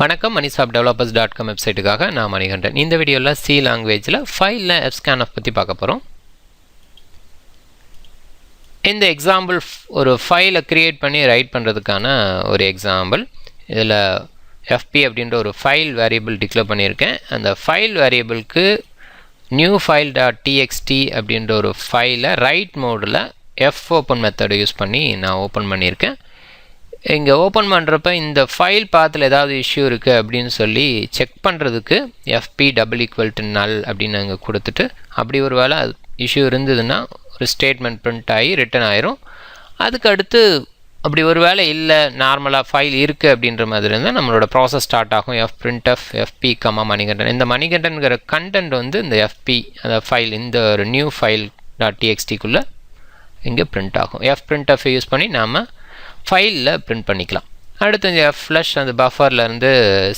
வணக்கம் மணிசாப் developers dot com வெப்சைட்டுக்காக நான் மணிகண்டன். இந்த வீடியோவில் சி லாங்குவேஜில் ஃபைலில் எஃப்ஸ்கேனஃப் பற்றி பார்க்க போகிறோம் இந்த எக்ஸாம்பிள் ஒரு ஃபைலை க்ரியேட் பண்ணி ரைட் பண்ணுறதுக்கான ஒரு எக்ஸாம்பிள் இதில் எஃப்பி அப்படின்ற ஒரு ஃபைல் வேரியபிள் டிக்ளேர் பண்ணியிருக்கேன். அந்த ஃபைல் வேரியபிளுக்கு நியூ ஃபைல் டாட் டிஎக்ஸ்டி அப்படின்ற ஒரு ஃபைலை ரைட் மோடில் எஃப் ஓப்பன் மெத்தடை யூஸ் பண்ணி நான் ஓப்பன் பண்ணியிருக்கேன். இங்கே ஓப்பன் பண்ணுறப்ப இந்த ஃபைல் பாத்தில் ஏதாவது இஷ்யூ இருக்குது அப்படின்னு சொல்லி செக் பண்ணுறதுக்கு எஃப்பி டபுள் ஈக்குவல் டு நல் அப்படின்னு அங்கே கொடுத்துட்டு அப்படி ஒரு வேளை இஷ்யூ இருந்ததுன்னா ஒரு ஸ்டேட்மெண்ட் பிரிண்ட் ஆகி ரிட்டன் ஆயிரும். அதுக்கு அடுத்து அப்படி ஒரு வேளை இல்லை நார்மலாக ஃபைல் இருக்குது அப்படின்ற மாதிரி இருந்தால் நம்மளோட ப்ராசஸ் ஸ்டார்ட் ஆகும். F print F FP comma Manikandan இந்த மணிகண்டன்கிற கண்டென்ட் வந்து இந்த எஃப்பி அந்த ஃபைல் இந்த ஒரு நியூ ஃபைல் டாட் டிஎக்ஸ்டிக்குள்ளே இங்கே பிரிண்ட் ஆகும். எஃப் பிரிண்ட் எஃப் யூஸ் பண்ணி நாம் ஃபைலில் பிரிண்ட் பண்ணிக்கலாம். அடுத்து இந்த எஃப் ஃப்ளஷ் அந்த பஃபர்லேருந்து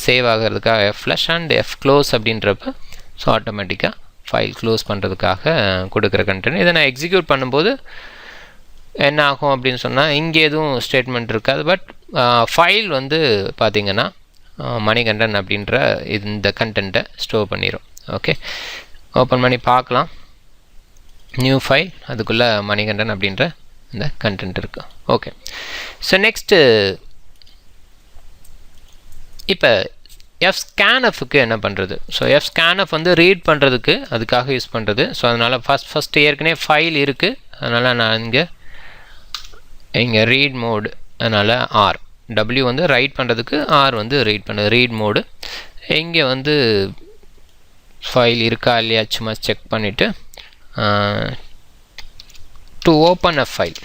சேவ் ஆகிறதுக்காக F flush and F close அப்படின்றப்ப ஸோ ஆட்டோமேட்டிக்காக ஃபைல் க்ளோஸ் பண்ணுறதுக்காக கொடுக்குற கண்டென்ட் இதை நான் எக்ஸிக்யூட் பண்ணும்போது என்ன ஆகும் அப்படின்னு சொன்னால் இங்கே எதுவும் ஸ்டேட்மெண்ட் இருக்காது. பட் ஃபைல் வந்து பார்த்திங்கன்னா மணிகண்டன் அப்படின்ற இந்த கண்டென்ட்டை ஸ்டோர் பண்ணிடும் ஓகே ஓப்பன் பண்ணி பார்க்கலாம். நியூ ஃபைல் அதுக்குள்ளே மணிகண்டன் அப்படின்ற இந்த கண்டென்ட் இருக்குது ஓகே ஸோ நெக்ஸ்ட்டு இப்போ எஃப் ஸ்கேனஃபுக்கு என்ன பண்ணுறது ஸோ எஃப் ஸ்கேனஃப் வந்து ரீட் பண்ணுறதுக்கு அதுக்காக யூஸ் பண்ணுறது ஸோ அதனால் ஃபஸ்ட் ஃபஸ்ட்டு ஏற்கனவே ஃபைல் இருக்குது அதனால் நான் இங்கே இங்கே ரீட் மோடு அதனால் ஆர் டபிள்யூ வந்து ரைட் பண்ணுறதுக்கு ஆர் வந்து ரீட் பண்ணுறது ரீட் மோடு இங்கே வந்து ஃபைல் இருக்கா இல்லையா? சும்மா செக் பண்ணிவிட்டு டு ஓப்பன் அ ஃபைல்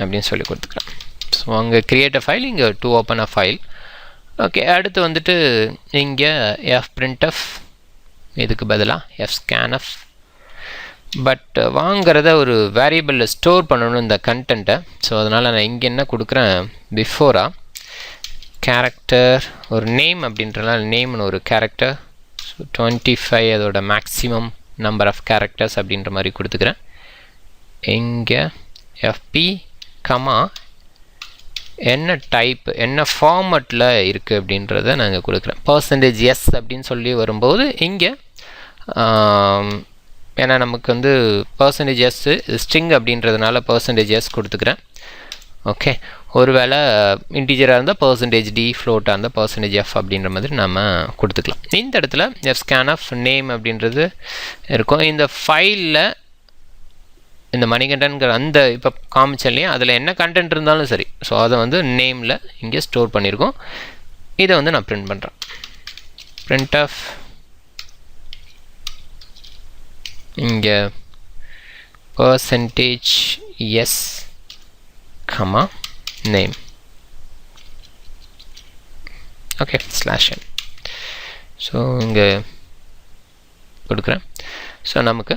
அப்படின்னு சொல்லி கொடுத்துக்கிறேன் ஸோ அங்கே க்ரியேட் அ ஃபைல் இங்கே to open a file okay அடுத்து வந்துட்டு இங்கே எஃப் பிரிண்ட்எஃப் இதுக்கு பதிலாக எஃப் ஸ்கேன்எஃப் பட் வாங்கிறத ஒரு வேரியபிளில் ஸ்டோர் பண்ணணும் இந்த கண்டென்ட்டை ஸோ அதனால் நான் இங்கே என்ன கொடுக்குறேன்? பிஃபோராக கேரக்டர் ஒரு நேம் அப்படின்றனால நேம்னு ஒரு கேரக்டர் ஸோ டுவெண்ட்டி ஃபைவ் அதோட மேக்ஸிமம் நம்பர் ஆஃப் கேரக்டர்ஸ் அப்படின்ற மாதிரி கொடுத்துக்கிறேன். இங்கே எஃப்பி கமா என்ன டைப் என்ன ஃபார்மட்டில் இருக்குது அப்படின்றத நாங்கள் கொடுக்குறேன். பர்சன்டேஜ் எஸ் அப்படின்னு சொல்லி வரும்போது இங்கே ஏன்னா நமக்கு வந்து பர்சன்டேஜ் எஸ் ஸ்ட்ரிங் அப்படின்றதுனால பர்சன்டேஜ் எஸ் கொடுத்துக்கிறேன். ஓகே ஒருவேளை இன்டீஜராக இருந்தால் பர்சன்டேஜ் டி ஃப்ளோட்டாக இருந்தால் பர்சன்டேஜ் எஃப் அப்படின்ற மாதிரி நம்ம கொடுத்துக்கலாம். இந்த இடத்துல எஃப் ஸ்கேன் ஆஃப் நேம் அப்படின்றது இருக்கும். இந்த ஃபைலில் இந்த மணிகண்டன்கிற அந்த இப்போ காமிச்சேன் இல்லையா? அதில் என்ன கண்டென்ட் இருந்தாலும் சரி. ஸோ அதை வந்து நேமில் இங்கே ஸ்டோர் பண்ணியிருக்கோம். இதை வந்து நான் பிரிண்ட் பண்ணுறேன் பிரிண்ட் ஆஃப் இங்கே percentage S comma name okay slash N so இங்கே கொடுக்குறேன். ஸோ நமக்கு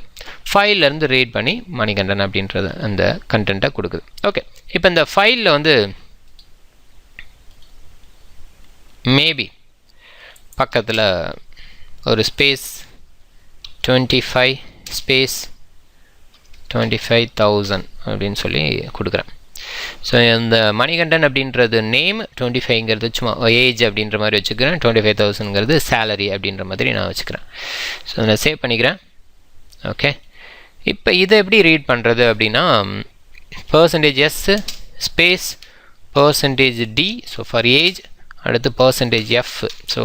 ஃபைல்லேருந்து ரீட் பண்ணி மணிகண்டன் அப்படின்றது அந்த கண்டென்ட்டை கொடுக்குது. ஓகே இப்போ இந்த ஃபைலில் வந்து மேபி பக்கத்தில் ஒரு space twenty five space twenty five thousand அப்படின்னு சொல்லி கொடுக்குறேன். ஸோ இந்த மணிகண்டன் அப்படின்றது நேம் டுவெண்ட்டி ஃபைவ்ங்கிறது சும்மா ஏஜ் அப்படின்ற மாதிரி வச்சுக்கிறேன். டுவெண்ட்டி ஃபைவ் தௌசண்ட்ங்கிறது சேலரி அப்படின்ற மாதிரி நான் வச்சுக்கிறேன். ஸோ நான் சேவ் பண்ணிக்கிறேன். ஓகே இப்போ இதை எப்படி ரீட் பண்ணுறது அப்படின்னா percentage S space percentage D so for age அடுத்து percentage F so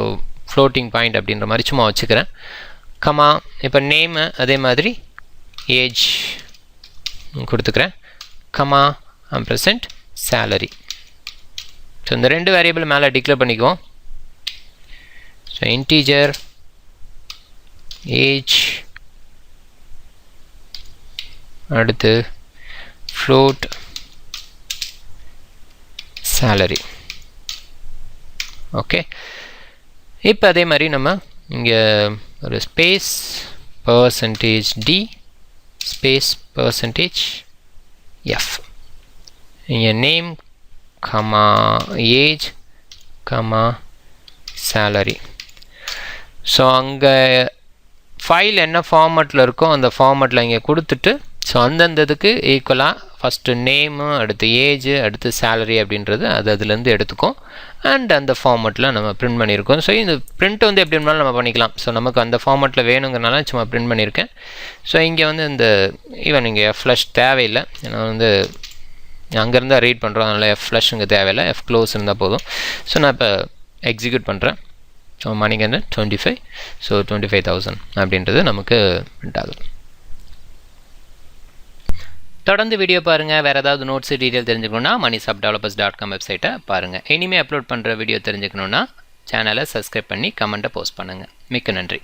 floating point அப்படின்ற மாதிரி சும்மா வச்சுக்கிறேன். கமா இப்போ நேமு அதே மாதிரி ஏஜ் கொடுத்துக்கிறேன். Comma um present salary so இந்த ரெண்டு வேரியபிள் மேலே டிக்ளேர் பண்ணிக்குவோம். ஸோ இன்டீஜர் ஏஜ் அடுத்து ஃப்ளோட் சேலரி ஓகே இப்போ அதே மாதிரி நம்ம இங்கே ஒரு space percentage D space percentage F இங்கே name comma age comma salary so அங்கே ஃபைல் என்ன ஃபார்மட்டில் இருக்கோ அந்த ஃபார்மட்டில் இங்கே கொடுத்துட்டு ஸோ அந்தந்த இதுக்கு ஈக்குவலாக ஃபஸ்ட்டு நேமு அடுத்து ஏஜ் அடுத்து சேலரி அப்படின்றது அது அதுலேருந்து எடுத்துக்கும். அண்ட் அந்த ஃபார்மெட்டில் நம்ம பிரிண்ட் பண்ணியிருக்கோம். ஸோ இந்த பிரிண்ட் வந்து எப்படி வேணாலும் நம்ம பண்ணிக்கலாம். ஸோ நமக்கு அந்த ஃபார்மெட்டில் வேணுங்கிறனால சும்மா பிரிண்ட் பண்ணியிருக்கேன். ஸோ இங்கே வந்து இந்த ஈவன் இங்கே எஃப் ஃப்ளஷ் தேவையில்லை. ஏன்னா வந்து அங்கேருந்து ரீட் பண்ணுறோம் அதனால் எஃப் ஃப்ளஷ் இங்கே தேவையில்லை. எஃப் க்ளோஸ் இருந்தால் போதும். ஸோ நான் இப்போ எக்ஸிக்யூட் பண்ணுறேன் ஸோ மணிக்கு வந்து twenty five so twenty five thousand அப்படின்றது நமக்கு பிரிண்ட் ஆகுது. தொடர்ந்து வீடியோ பாருங்கள் வேறு ஏதாவது நோட்ஸ் டீட்டெயில் தெரிஞ்சுக்கணுன்னா மணி சப் டெவலப்பர்ஸ் டாட் காம் வெப்சைட்டை பாருங்கள் இனிமேல் அப்லோட் பண்ணுற வீடியோ தெரிஞ்சுக்கணுன்னா சேனலை சப்ஸ்கிரைப் பண்ணி கமெண்ட்டை போஸ்ட் பண்ணுங்கள் மிக்க நன்றி.